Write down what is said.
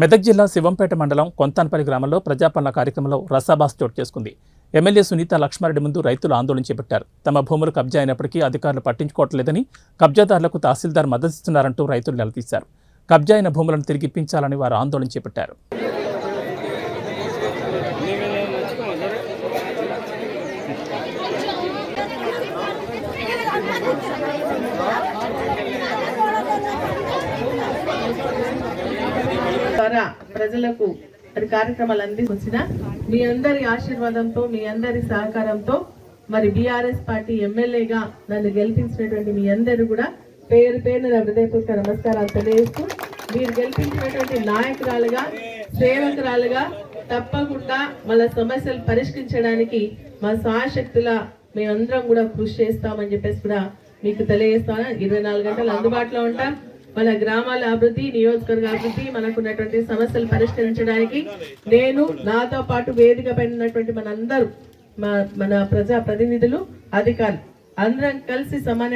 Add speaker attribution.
Speaker 1: మెదక్ జిల్లా శివంపేట మండలం కొంతాన్పల్లి గ్రామంలో ప్రజాపాలన కార్యక్రమంలో రసాబాస్ చోటు చేసుకుంది. ఎమ్మెల్యే సునీత లక్ష్మారెడ్డి ముందు రైతులు ఆందోళన చేపట్టారు. తమ భూములు కబ్జా అయినప్పటికీ అధికారులు పట్టించుకోవట్లేదని కబ్జాదారులకు తహసీల్దార్ మద్దతిస్తున్నారంటూ రైతులు నిలదీశారు. కబ్జా అయిన భూములను తిరిగి ఇప్పించాలని వారు ఆందోళన చేపట్టారు.
Speaker 2: ద్వారా ప్రజలకు మరి కార్యక్రమాలు అందించిన మీ అందరి ఆశీర్వాదంతో మీ అందరి సహకారంతో మరి బీఆర్ఎస్ పార్టీ ఎమ్మెల్యేగా నన్ను గెలిపించినటువంటి మీ అందరూ కూడా పేరు పేరు నా హృదయపూర్వక నమస్కారాలు తెలియజేస్తూ మీరు గెలిపించినటువంటి నాయకురాలుగా సేవకురాలుగా తప్పకుండా వాళ్ళ సమస్యలు పరిష్కరించడానికి మా సాశక్తుల మేమందరం కూడా కృషి చేస్తామని చెప్పేసి కూడా మీకు తెలియజేస్తాను. ఇరవై నాలుగు గంటలు అందుబాటులో ఉంటాం. మన గ్రామాల అభివృద్ధి నియోజకవర్గ అభివృద్ధి మనకున్నటువంటి సమస్యలు పరిష్కరించడానికి నేను నాతో పాటు వేదిక పైన ఉన్నటువంటి మనందరూ మన ప్రజా ప్రతినిధులు అధికారులు అందరం కలిసి సమాన